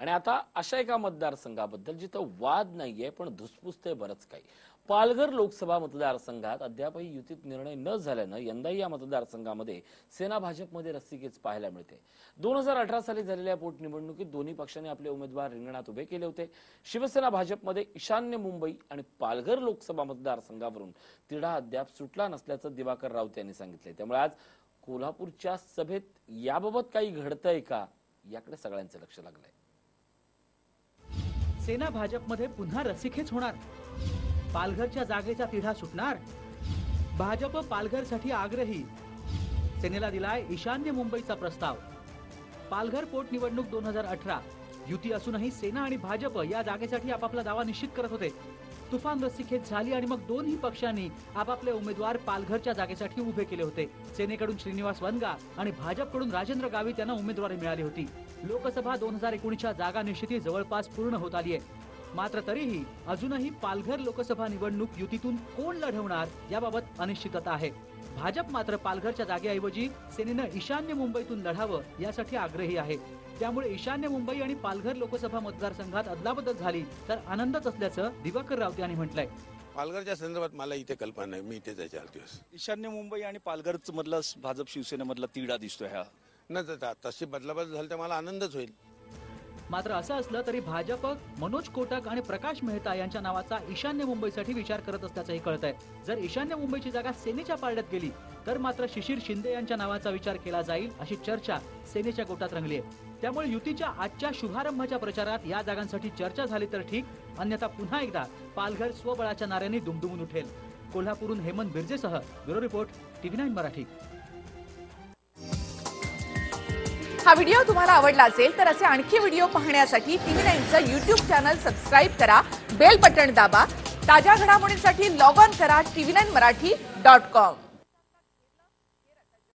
आणि आता अशा एका मतदारसंघाबद्दल जिथं वाद नाहीये पण धुसफुसते बरंच काही. पालघर लोकसभा मतदारसंघात अद्यापही युतीत निर्णय न झाल्यानं यंदाही या मतदारसंघामध्ये सेना भाजपमध्ये रस्सीकेच पाहायला मिळते. दोन हजार अठरा साली झालेल्या पोटनिवडणुकीत दोन्ही पक्षांनी आपले उमेदवार रिंगणात उभे केले होते. शिवसेना भाजपमध्ये ईशान्य मुंबई आणि पालघर लोकसभा मतदारसंघावरून तिढा अद्याप सुटला नसल्याचं दिवाकर राऊत यांनी सांगितले त्यामुळे आज कोल्हापूरच्या सभेत याबाबत काही घडतंय का? याकडे सगळ्यांचं लक्ष लागलंय. सेना भाजपमध्ये पुन्हा रसिकेच होणार. पालघरच्या जागेचा तिढा सुटणार. भाजप पालघरसाठी आग्रही. सेनेला दिलाय ईशान्य मुंबईचा प्रस्ताव. पालघर पोटनिवडणूक दोन हजार अठरा. युती असूनही सेना आणि भाजप या जागेसाठी आपापला दावा निश्चित करत होते. तुफान रस्सीखेच झाली आणि मग दोन्ही पक्षांनी आपापले उमेदवार पालघरच्या जागेसाठी उभे केले होते. सेनेकडून श्रीनिवास वनगा आणि भाजपकडून राजेंद्र गावित यांना उमेदवारी मिळाली होती. लोकसभा दोन हजार एकोणीसच्या जागा निश्चिती जवळपास पूर्ण होत आली आहे मात्र तरीही अजूनही पालघर लोकसभा निवडणूक युतीतून कोण लढवणार याबाबत अनिश्चितता आहे. भाजप मात्र पालघरच्या जागेऐवजी सेनेनं ईशान्य मुंबईतून लढावं यासाठी आग्रही आहे. त्यामुळे ईशान्य मुंबई आणि पालघर लोकसभा मतदारसंघात अदलाबदल झाली तर आनंदच असल्याचं दिवाकर राऊत यांनी म्हटलंय. पालघरच्या संदर्भात मला इथे कल्पना नाही मी आहे चार दिवस. ईशान्य मुंबई आणि पालघर मधला भाजप शिवसेनेमधला तिढा दिसतोय हा. न तशी बदलाबदल झाली तर मला आनंदच होईल. मात्र असं असलं तरी भाजप मनोज कोटक आणि प्रकाश मेहता यांच्या नावाचा ईशान्य मुंबईसाठी विचार करत असल्याचंही कळत आहे जर ईशान्य मुंबईची जागा सेनेच्या पारड्यात गेली तर मात्र शिशिर शिंदे यांच्या नावाचा विचार केला जाईल अशी चर्चा सेनेच्या गोटात रंगली आहे. त्यामुळे युतीच्या आजच्या शुभारंभाच्या प्रचारात या जागांसाठी चर्चा झाली तर ठीक अन्यथा पुन्हा एकदा पालघर स्वबळाच्या नाऱ्याने दुमदुमून उठेल. कोल्हापूरहून Hemant बिर्जेसह bureau report TV nine Marathi. हा व्हिडिओ तुम्हाला आवडला असेल तर असे आणखी व्हिडिओ पाहण्यासाठी टीव्ही नाईनचं युट्यूब चॅनल सबस्क्राईब करा बेल बटन दाबा ताज्या घडामोडींसाठी लॉग ऑन करा TV nine Marathi dot com